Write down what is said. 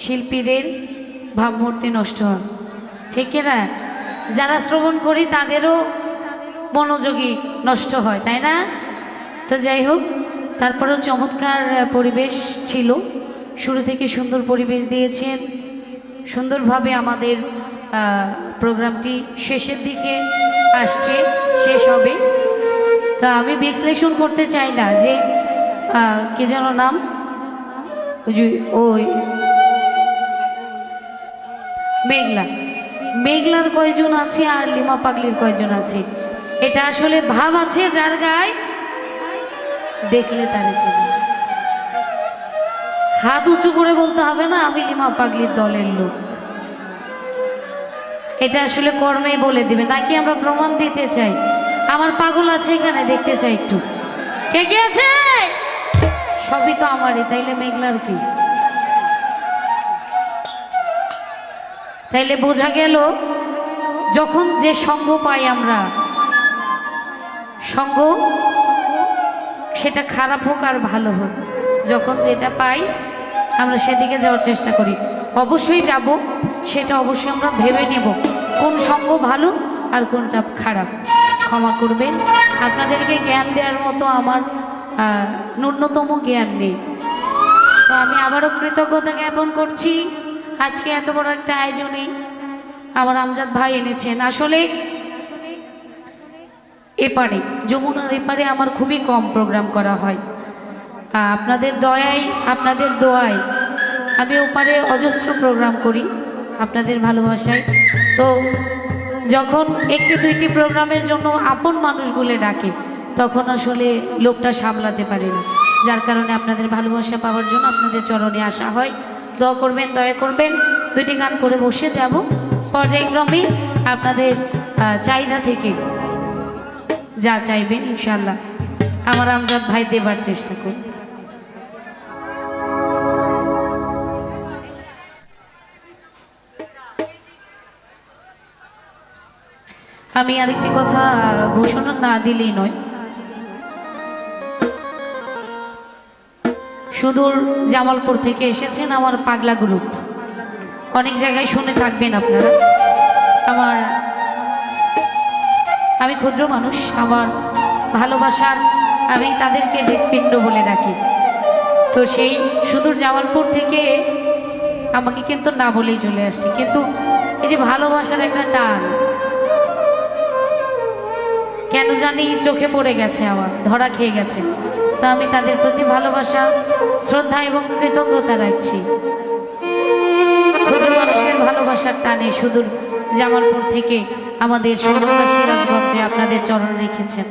শিল্পীদের ভাবমূর্তি নষ্ট হয়। ঠিক না? যারা শ্রবণ করি তাদেরও মনোযোগী নষ্ট হয়, তাই না? তো যাই হোক, তারপরেও চমৎকার পরিবেশ ছিল। শুরু থেকে সুন্দর পরিবেশ দিয়েছেন। সুন্দরভাবে আমাদের প্রোগ্রামটি শেষের দিকে আসছে, শেষ হবে। তা আমি বিশ্লেষণ করতে চাই না যে কি যেন নাম? ওই মেঘলা। মেঘলার কয়জন আছে আর লিমা পাগলির কয়জন আছে? এটা আসলে ভাব আছে যার গায়ে? দেখলে তারে হাত উঁচু করে বলতে হবে না, আমি লিমা পাগলির দলের লোক। এটা আসলে কর্মেই বলে দিবে, নাকি আমরা প্রমাণ দিতে চাই? আমার পাগল আছে এখানে, দেখতে চাই একটু। কে কে আছে? সবই তো আমারই, তাইলে মেঘলার কি? তাইলে বোঝা গেল, যখন যে সঙ্গ পাই আমরা, সঙ্গ সেটা খারাপ হোক আর ভালো হোক, যখন যেটা পাই আমরা সেদিকে যাওয়ার চেষ্টা করি। অবশ্যই যাব, সেটা অবশ্যই আমরা ভেবে নেব, কোন সঙ্গ ভালো আর কোনটা খারাপ। ক্ষমা করবেন। আপনাদেরকে জ্ঞান দেওয়ার মতো আমার ন্যূনতম জ্ঞান নেই। তো আমি আবারও কৃতজ্ঞতা জ্ঞাপন করছি। আজকে এত বড় একটা আয়োজনে আমার আমজাদ ভাই এনেছেন। আসলে এপারে, যমুনার এপারে আমার খুবই কম প্রোগ্রাম করা হয়। আপনাদের দয়ায়, আপনাদের দোয়ায় আমি ওপারে অজস্র প্রোগ্রাম করি আপনাদের ভালোবাসায়। তো যখন একটি দুইটি প্রোগ্রামের জন্য আপন মানুষগুলো ডাকে, তখন আসলে লোকটা সামলাতে পারি না। যার কারণে আপনাদের ভালোবাসা পাওয়ার জন্য আপনাদের চরণে আসা হয়। দোয়া করবেন, দয়া করবেন। দুইটি গান করে বসে যাব। পর্যায়ক্রমে আপনাদের চাহিদা থেকে যা চাইবেন ইনশাল্লাহ আমার আমজাদ ভাই দেবার চেষ্টা করব আমি আরেকটি কথা ঘোষণা না দিলেই নয়। সুদূর জামালপুর থেকে এসেছেন আমার পাগলা গ্রুপ। অনেক জায়গায় শুনে থাকবেন আপনারা। আমার, আমি ক্ষুদ্র মানুষ, আমার ভালোবাসার আমি তাদেরকে হৃৎপিণ্ড বলে ডাকি। তো সেই সুদূর জামালপুর থেকে আমাকে কিন্তু না বলেই চলে আসছে। কিন্তু এই যে ভালোবাসার একটা টান, কেন জানি চোখে পড়ে গেছে আমার, ধরা খেয়ে গেছে। তা আমি তাদের প্রতি ভালোবাসা, শ্রদ্ধা এবং কৃতজ্ঞতা রাখছি। ক্ষুদ্র মানুষের ভালোবাসার টানে সুদূর জামালপুর থেকে আমাদের সোনাদা সিরাজগঞ্জে আপনাদের চরণ রেখেছেন।